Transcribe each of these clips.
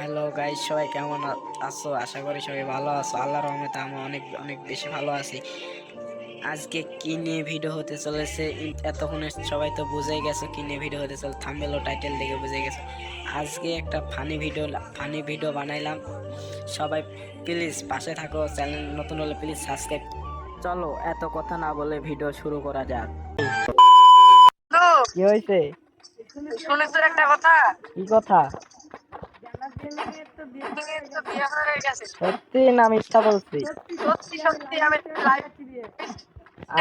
Hello guys সবাই কেমন আছো? আশা করি সবাই ভালো আছো। আল্লাহর রহমতে আমি অনেক অনেক বেশি ভালো আছি। আজকে কি নিয়ে ভিডিও হতে চলেছে? এতক্ষণে সবাই তো বুঝেই গেছো কি নিয়ে ভিডিও হতে চলে থাম্বেল ও টাইটেল দেখে বুঝে গেছো। আজকে একটা ফানি ভিডিও ফানি ভিডিও বানাইলাম। সবাই প্লিজ পাশে থাকো চ্যানেল নতুন হলে প্লিজ সাবস্ক্রাইব চলো এত কথা না বলে ভিডিও শুরু করা যাক। কি হয়েছে তোর একটা কথা? কি কথা তোর তো বিয়ে হয়ে গেছে সত্যি না মিথ্যা বলছি?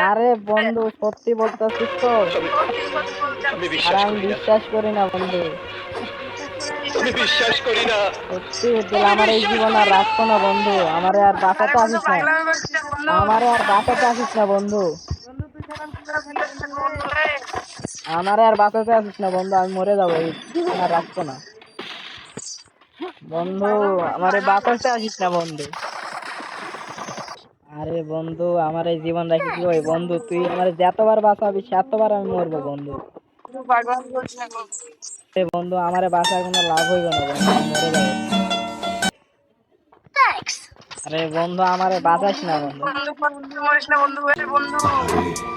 আরে বন্ধু সত্যি বলতেছিস তো। আর আমি বিশ্বাস করি না বন্ধু। আমি বিশ্বাস করি না। সত্যি তাহলে আমার এই জীবন আর রাখব না বন্ধু। আমারে আর বাঁচাতে আসিস না। আমারে আর বাঁচাতে আসিস না বন্ধু। আমারে আর বাঁচাতে আসিস না বন্ধু। আমি মরে যাব এই আর রাখব না। বন্ধু আমারে বাঁচাতে আসিস না বন্ধু। আরে বন্ধু আমার এই জীবন রাখি কি ওই বন্ধু? তুই আমার যতবার বাঁচাবি সেতবার আমি মরবো বন্ধু। বন্ধু। আমারে বাঁচার কোনো লাভ হইবে না আমি মরে যাব। আরে বন্ধু আমারে বাঁচাস না বন্ধু।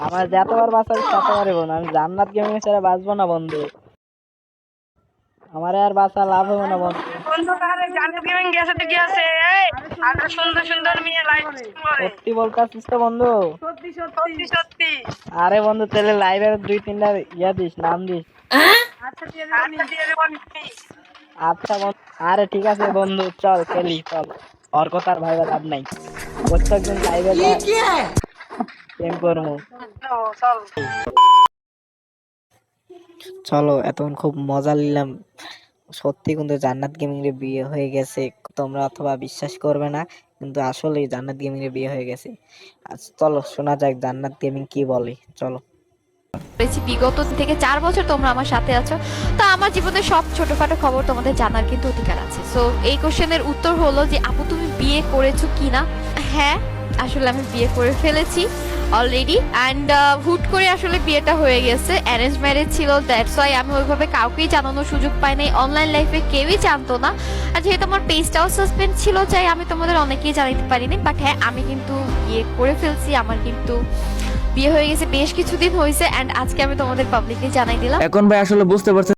আমার যতবার বাঁচাবি ততবারই বন্ধু আমি জান্নাত গেমিং ছেড়ে বাঁচবো না বন্ধু। আমারে আর বাঁচা লাভ হবে না বন্ধু। আরে গেমিং গেছে তো এই, আরও সুন্দর সুন্দর মেয়ে লাইভ করে। সত্যি বলতেছিস তো বন্ধু। সত্যি সত্যি। আরে বন্ধু তাহলে লাইভের দুই তিনটা ইয়া দিস নাম দিস। আচ্ছা দিয়ে দেবো আচ্ছা আরে ঠিক আছে বন্ধু চল খেলি চল। আর ভাইবা লাভ নাই। প্রত্যেকদিন লাইভে করব। চলো এতক্ষণ খুব মজা নিলাম। সত্যি কিন্তু জান্নাত গেমিং এর বিয়ে হয়ে গেছে। তোমরা অথবা বিশ্বাস করবে না, কিন্তু আসলে জান্নাত গেমিং এর বিয়ে হয়ে গেছে। আচ্ছা চলো, শোনা যাক জান্নাত গেমিং কি বলে। চলো। বিগত থেকে চার বছর তোমরা আমার সাথে আছো। তো আমার জীবনের সব ছোটখাটো খবর তোমাদের জানার কিন্তু অধিকার আছে। সো এই কোশ্চেনের উত্তর হলো যে, আপু, তুমি বিয়ে করেছ কিনা? হ্যাঁ আসলে আমি বিয়ে করে ফেলেছি অলরেডি অ্যান্ড হুট করে আসলে বিয়েটা হয়ে গেছে অ্যারেঞ্জ ম্যারেজ ছিল দ্যাটস ওয়াই আমি ওইভাবে কাউকেই জানানোর সুযোগ পাই নাই অনলাইন লাইফে কেউই জানতো না, আর যেহেতু আমার পেজটাও সাসপেন্ড ছিল চাই আমি তোমাদের অনেকেই জানাতে পারিনি বাট হ্যাঁ আমি কিন্তু বিয়ে করে ফেলছি, আমার কিন্তু বিয়ে হয়ে গেছে, বেশ কিছুদিন হয়েছে অ্যান্ড আজকে আমি তোমাদের পাবলিকলি জানাই দিলাম। এখন ভাই আসলে বুঝতে পারছেন